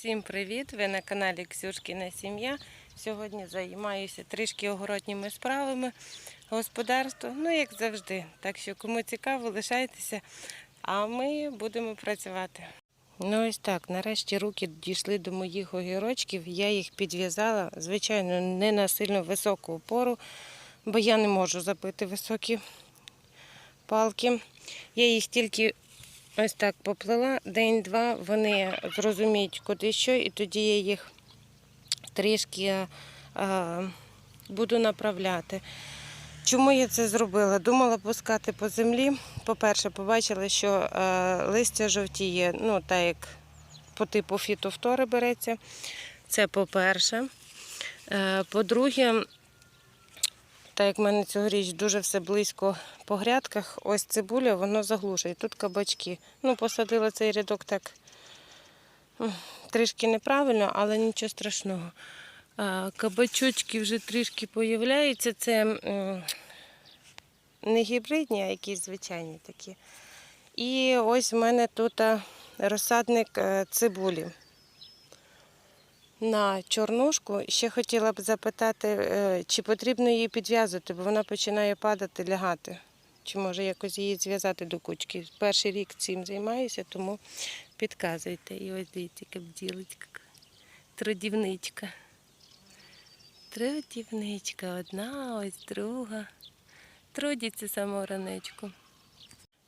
Всім привіт! Ви на каналі Ксюшкіна Сім'я. Сьогодні займаюся трішки огородніми справами, господарство, ну як завжди. Так що, кому цікаво, лишайтеся, а ми будемо працювати. Ну ось так, нарешті руки дійшли до моїх огірочків. Я їх підв'язала, звичайно, не на сильно високу опору, бо я не можу забити високі палки. Я їх тільки ось так поплила. День-два вони зрозуміють, куди що, і тоді я їх трішки а, буду направляти. Чому я це зробила? Думала пускати по землі. По-перше, побачила, що е, листя жовтіє, ну, так як по типу фітофтори береться. Це по-перше. Е, по-друге, так як в мене цьогоріч дуже все близько по грядках, ось цибуля, воно заглушує. Тут кабачки. Ну, посадила цей рядок так трішки неправильно, але нічого страшного. Кабачочки вже трішки появляються. Це не гібридні, а якісь звичайні такі. І ось в мене тут розсадник е, цибулі. На чорнушку ще хотіла б запитати, е, чи потрібно її підв'язувати, бо вона починає падати, лягати. Чи може якось її зв'язати до кучки. Перший рік цим займаюся, тому підказуйте. І ось дивіться, яка бділочка. Трудівничка. Трудівничка, одна, ось друга. Трудиться саму ранечку.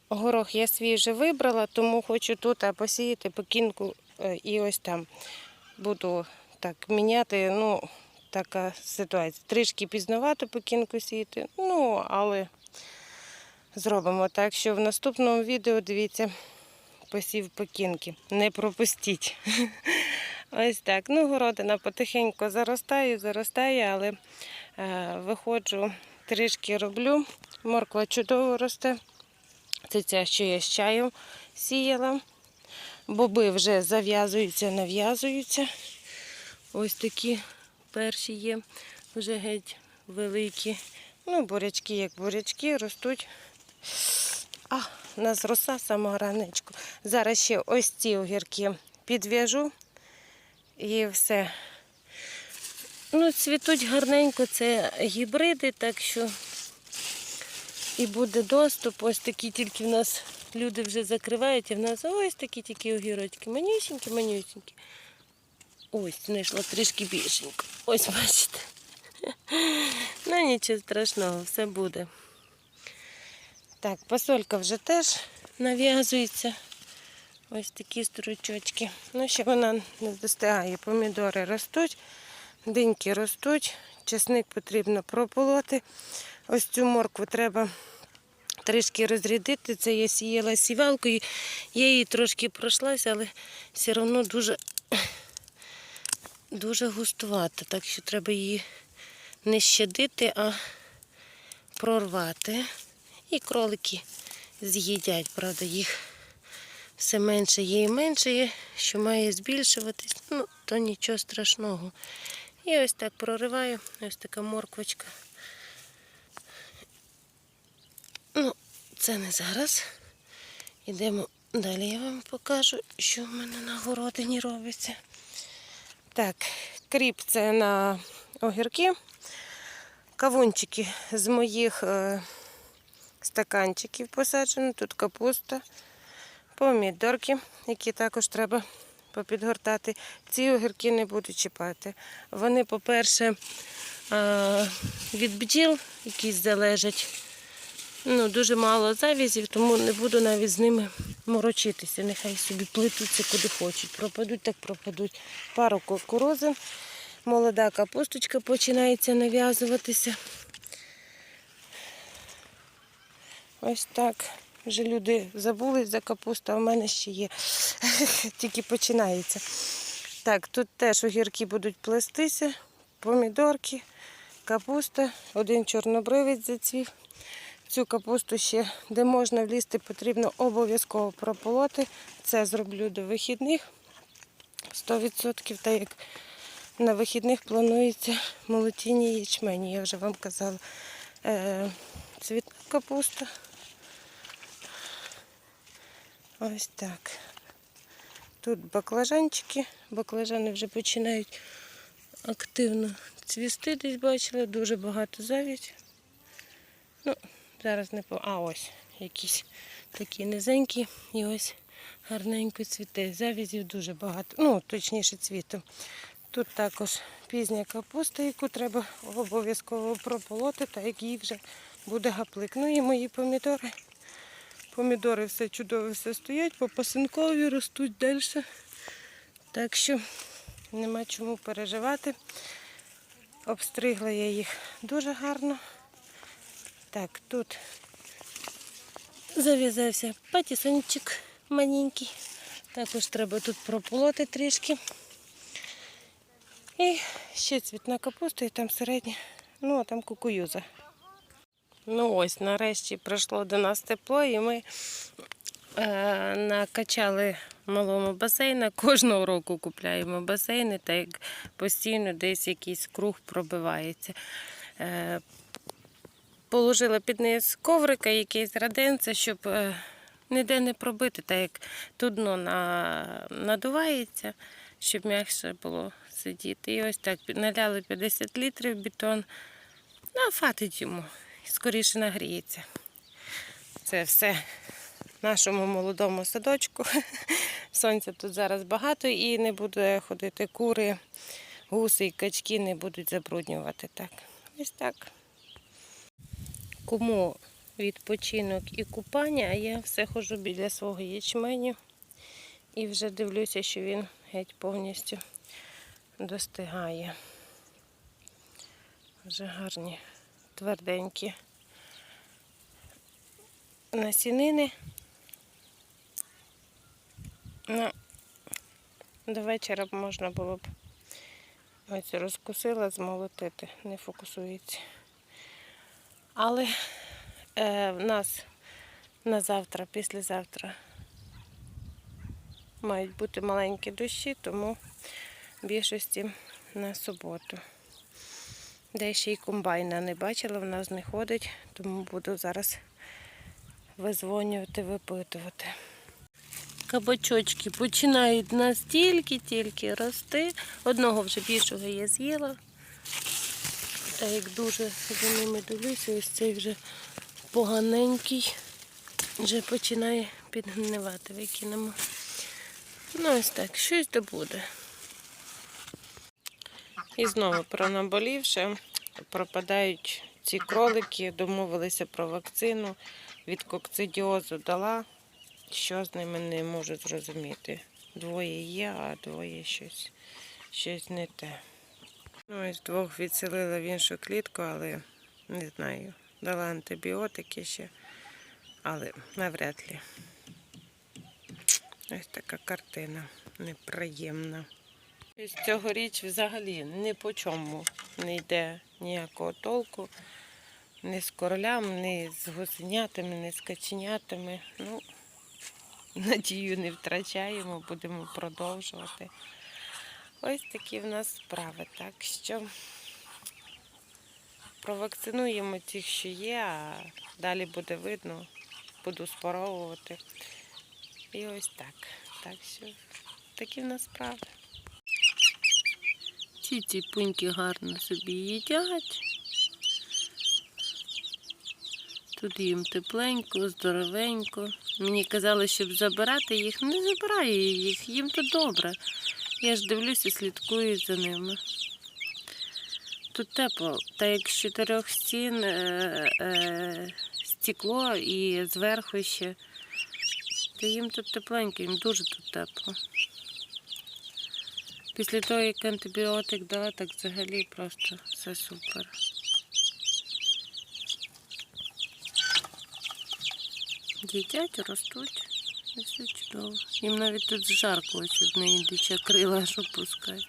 Горох я свій вже вибрала, тому хочу тут посіяти покінку е, і ось там. Буду так міняти. Ну, така ситуація. Трішки пізновато покінку сіяти, ну, але зробимо так, що в наступному відео дивіться посів покінки. Не пропустіть. Ось так. Ну, городина потихеньку заростає, заростає, але е, виходжу, трішки роблю. Морква чудово росте. Це ця, що я з чаєм сіяла. Боби вже зав'язуються, нав'язуються. Ось такі перші є, вже геть великі. Ну, бурячки, як бурячки, ростуть. А, у нас роса самого ранечку. Зараз ще ось ці огірки підв'яжу і все. Ну, цвітуть гарненько, це гібриди, так що і буде доступ. Ось такі тільки в нас люди вже закривають, а в нас ось такі тільки огірочки. Манюсінькі, манюсінькі. Ось, знайшла трішки більшенько. Ось бачите. Ну нічого страшного, все буде. Так, посолька вже теж нав'язується. Ось такі стручочки. Ну, ще вона не достигає. Помідори ростуть, диньки ростуть, чесник потрібно прополоти. Ось цю моркву треба трішки розрядити. Це я сіяла сівалкою. Я її трошки пройшлася, але все одно дуже, дуже густувата. Так що треба її не щадити, а прорвати. І кролики з'їдять, правда, їх все менше є і менше є, що має збільшуватись, ну, то нічого страшного. І ось так прориваю, ось така морквочка. Ну, це не зараз. Ідемо далі, я вам покажу, що в мене на городині робиться. Так, кріп це на огірки. Кавунчики з моїх е, стаканчиків посаджено. Тут капуста, помідорки, які також треба попідгортати. Ці огірки не буду чіпати. Вони, по-перше, е, від бджіл якісь залежать. Ну, дуже мало завізів, тому не буду навіть з ними морочитися. Нехай собі плетуться куди хочуть. Пропадуть, так пропадуть. Пару кукурузин. Молода капусточка починається нав'язуватися. Ось так. Вже люди забули за капусту, а в мене ще є. Тільки починається. Так, тут теж огірки будуть плестися, помідорки, капуста, один чорнобривець зацвів. Цю капусту ще, де можна влізти, потрібно обов'язково прополоти. Це зроблю до вихідних 100%, так як на вихідних планується молотіння ячмені. Я вже вам казала. Е, цвітна капуста. Ось так. Тут баклажанчики. Баклажани вже починають активно цвісти, десь бачила, дуже багато завідь. Ну, зараз не по. А ось якісь такі низенькі і ось гарненько цвіте. Завізів дуже багато. Ну, точніше, цвіту. Тут також пізня капуста, яку треба обов'язково прополоти, як їй вже буде гаплик. Ну і мої помідори. Помідори все чудово, все стоять, попасинкові ростуть далі. Так що нема чому переживати. Обстригла я їх дуже гарно. Так, тут зав'язався патісончик маленький. Також треба тут прополоти трішки. І ще цвітна капуста, і там середня, ну а там кукуюза. Ну ось, нарешті прийшло до нас тепло, і ми е, накачали малому басейна. Кожного року купляємо басейни, так як постійно десь якийсь круг пробивається. Е, положила під низ коврика, якийсь раденце, щоб е, ніде не пробити, так як тут дно надувається, щоб м'якше було сидіти. І ось так наляли 50 літрів бетон. Ну, а фатить йому, скоріше нагріється. Це все в нашому молодому садочку. Сонця тут зараз багато і не буде ходити кури, гуси і качки не будуть забруднювати. Так, ось так. Кому відпочинок і купання, а я все ходжу біля свого ячменю і вже дивлюся, що він геть повністю достигає. Вже гарні, тверденькі насінини. Ну, до вечора б можна було б ось розкусила, змолотити, не фокусується. Але е, в нас на завтра, післязавтра мають бути маленькі дощі, тому більшості на суботу. Де ще й комбайна не бачила, в нас не ходить, тому буду зараз визвонювати, випитувати. Кабачочки починають настільки-тільки рости. Одного вже більшого я з'їла. Та як дуже за ними дивлюся, ось цей вже поганенький, вже починає підгнивати, викинемо. Ну ось так, щось добуде. І знову про наболівше пропадають ці кролики, домовилися про вакцину, від кокцидіозу дала. Що з ними не можу зрозуміти. Двоє є, а двоє щось, щось не те. Ну, ось двох відселила в іншу клітку, але не знаю. Дала антибіотики ще, але навряд ли. Ось така картина неприємна. І цього річ взагалі ні по чому не йде ніякого толку. Ні з королям, ні з гусенятами, ні з каченятами. Ну, надію не втрачаємо, будемо продовжувати. Ось такі в нас справи. Так що провакцинуємо тих, що є, а далі буде видно, буду споровувати. І ось так. Так що такі в нас справи. Ці ціпуньки гарно собі їдять. Тут їм тепленько, здоровенько. Мені казали, щоб забирати їх. Не забираю їх, їм тут добре. Я ж дивлюся, слідкую за ними. Тут тепло, та як з чотирьох стін е, е, стекло і зверху ще. То їм тут тепленько, їм дуже тут тепло. Після того, як антибіотик дала, так взагалі просто все супер. Їдять, ростуть. Все чудово. Їм навіть тут жарко, ось одне індича крила, що пускає.